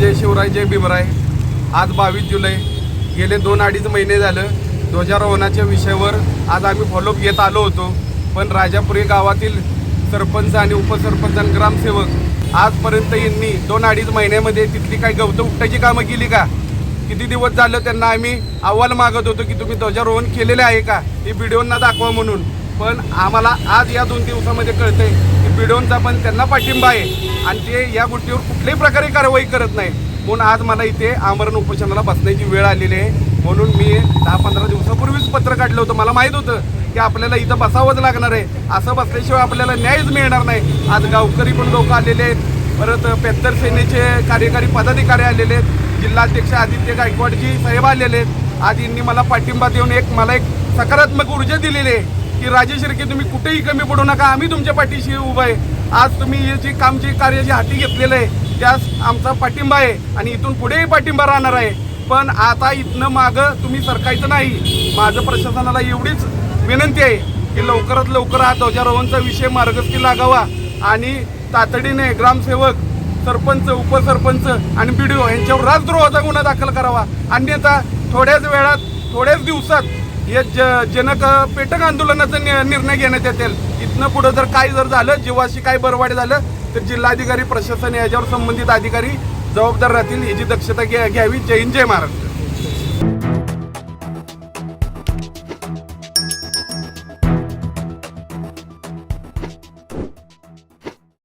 जय शिवराय जय भीमराय. आज बावीस जुलै. गेले दोन अडीच महिने झालं. ध्वजारोहणाच्या विषयावर आज आम्ही फॉलोअप घेत आलो होतो. पण राजापुरी गावातील सरपंच आणि उपसरपंच आणि ग्रामसेवक आजपर्यंत यांनी दोन अडीच महिन्यामध्ये तिथली काही गवतं उपटायची कामं केली का? किती दिवस झालं त्यांना आम्ही अहवाल मागत होतो की तुम्ही ध्वजारोहण केलेले आहे का? हे व्हिडिओंना दाखवा म्हणून. पण आम्हाला आज या दोन दिवसामध्ये कळतंय की व्हिडिओंचा पण त्यांना पाठिंबा आहे. आणि ते या गोष्टीवर कुठल्याही प्रकारे कारवाई करत नाही म्हणून आज मला इथे आमरण उपोषणाला बसण्याची वेळ आलेली आहे. म्हणून मी दहा पंधरा दिवसापूर्वीच पत्र काढलं होतं. मला माहीत होतं की आपल्याला इथं बसावंच लागणार आहे. असं बसल्याशिवाय आपल्याला न्यायच मिळणार नाही. आज गावकरी पण लोक आलेले आहेत. परत पेत्तर सेनेचे कार्यकारी पदाधिकारी आलेले आहेत. जिल्हाध्यक्ष आदित्य गायकवाडजी साहेब आलेले आहेत. आज यांनी मला पाठिंबा देऊन एक मला एक सकारात्मक ऊर्जा दिलेली आहे. की राजेश शिर्के तुम्ही कुठेही कमी पडू नका. आम्ही तुमच्या पाठीशी उभं आहे. आज तुम्ही हे जे काम जे कार्य जे हाती घेतलेलं आहे त्यास आमचा पाठिंबा आहे आणि इथून पुढेही पाठिंबा राहणार आहे. पण आता इथनं मागं तुम्ही सरकायचं नाही. माझं प्रशासनाला एवढीच विनंती आहे की लवकरात लवकर हा ध्वजारोहणचा विषय मार्गस्थी लागावा आणि तातडीने ग्रामसेवक सरपंच उपसरपंच आणि बी डी ओ यांच्यावर राजद्रोहाचा गुन्हा दाखल करावा. अन्यथा थोड्याच वेळात थोड्याच दिवसात या ज जनक पेटक आंदोलनाचा नि- निर्णय घेण्यात येतील. इथनं पुढं जर काय जर झालं जीवाशी काय बरवाड झालं तर जिल्हाधिकारी प्रशासन याच्यावर संबंधित अधिकारी जबाबदार राहतील याची दक्षता घ्या घ्यावी. जय हिंद जय महाराष्ट्र.